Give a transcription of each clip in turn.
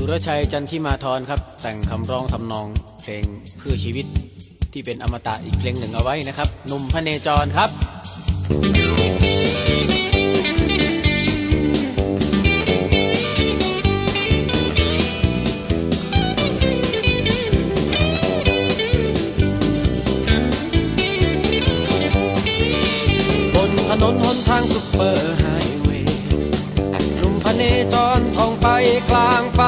สุรชัยจันทิมาธรครับ แต่งคำร้องทำนองเพลงเพื่อชีวิตที่เป็นอมตะอีกเพลงหนึ่งเอาไว้นะครับหนุ่มพระเนจรครับ บนถนนหนทางซุปเปอร์ไฮเวย์หนุ่มพระเนจรท่องไปกลางฝัน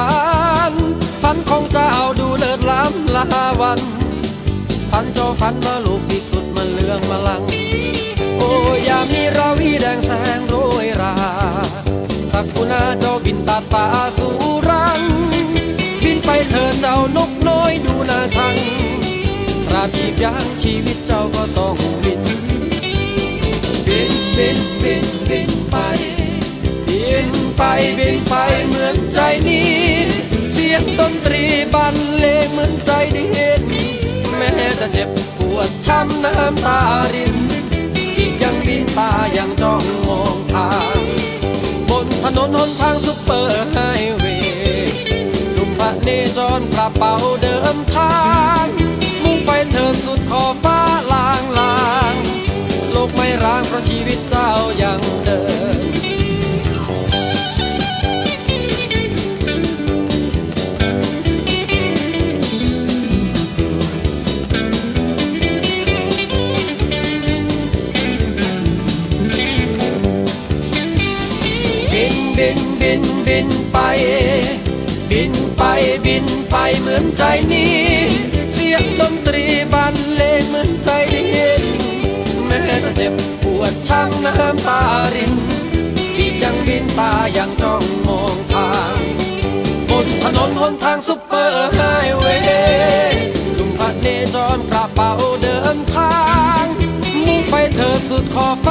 ฝันโจฝันว่าลูกที่สุดมันเลืองมาลัง โอ้ยามนี้เราวีแดงแสงโรยรา สักกุณาเจ้าบินตัดฟ้าสู่รัง บินไปเถิดเจ้านกน้อยดูน่าชัง ตราบชีพยังชีวิตเจ้าก็ต้องบิน บินบินบินบินไป บินไปบินไปเหมือนใจนี้ เสียงดนตรีบรรเลงเหมือนใจด้เห็นแม้ จะเจ็บปวดช้ำน้ำตารินอีกยังบินตาย บินบินบินไป บินไปบินไปเหมือนใจนี้ เสียงดนตรีบรรเลงเหมือนใจด้เห็นแม้จะเจ็บปวดช้ำน้ำตารินอีกยังบินตายังจ้องมองทางบนถนนหนทางซุปเปอร์ไฮเวย์ลุงพัดเนจรกระเป๋าเดินทางมุ่งไปเธอสุดขอบฟ้า